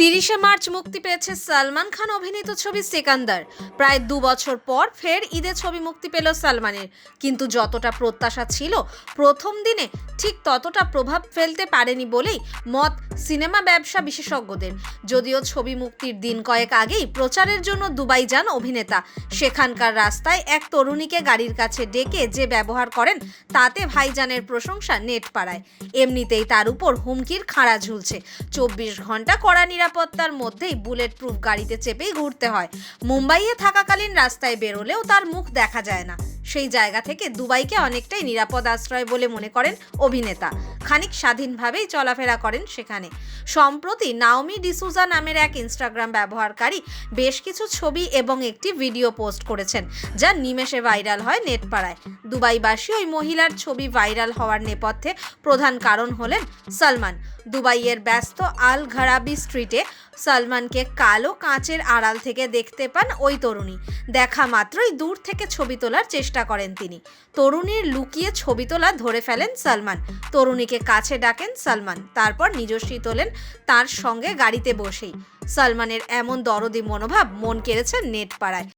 তিরিশে মার্চ মুক্তি পেয়েছে সালমান খান অভিনীত ছবি সিকান্দার। প্রায় দু বছর পর ফের ঈদে ছবি মুক্তি পেল সালমানের। কিন্তু যতটা প্রত্যাশা ছিল, প্রথম দিনে ঠিক ততটা প্রভাব ফেলতে পারেনি বলেই মত সিনেমা ব্যবসা বিশেষজ্ঞদের। যদিও ছবি মুক্তির দিন কয়েক আগেই প্রচারের জন্য দুবাই যান অভিনেতা। সেখানকার রাস্তায় এক তরুণীকে গাড়ির কাছে ডেকে যে ব্যবহার করেন, তাতে ভাইজানের প্রশংসা নেট পাড়ায় এমনিতেই তার উপর হুমকির খাড়া ঝুলছে। চব্বিশ ঘণ্টা কড়া নিরাপত্তার মধ্যেই বুলেট প্রুফ গাড়িতে চেপেই ঘুরতে হয়। মুম্বাইয়ে থাকাকালীন রাস্তায় বেরোলেও তার মুখ দেখা যায় না। সেই জায়গা থেকে দুবাইকে অনেকটাই নিরাপদ আশ্রয় বলে মনে করেন অভিনেতা। খানিক স্বাধীনভাবেই চলাফেরা করেন সেখানে। সম্প্রতি নাওমি ডিসুজা নামের এক ইনস্টাগ্রাম ব্যবহারকারী বেশ কিছু ছবি এবং একটি ভিডিও পোস্ট করেছেন, যা নিমেষে ভাইরাল হয় নেটপাড়ায়। দুবাইবাসী ওই মহিলার ছবি ভাইরাল হওয়ার নেপথ্যে প্রধান কারণ হলেন সালমান। দুবাইয়ের ব্যস্ত আল ঘারাবি স্ট্রিটে সালমানকে কালো কাঁচের আড়াল থেকে দেখতে পান ওই তরুণী। দেখা মাত্রই দূর থেকে ছবি তোলার চেষ্টা করেন তিনি। তরুণীর লুকিয়ে ছবি তোলা ধরে ফেলেন সালমান। তরুণীকে কাছে ডাকেন সালমান। তারপর নিজস্বী তোলেন তার সঙ্গে গাড়িতে বসেই। সালমানের এমন দরদি মনোভাব মন কেড়েছে নেট পাড়ায়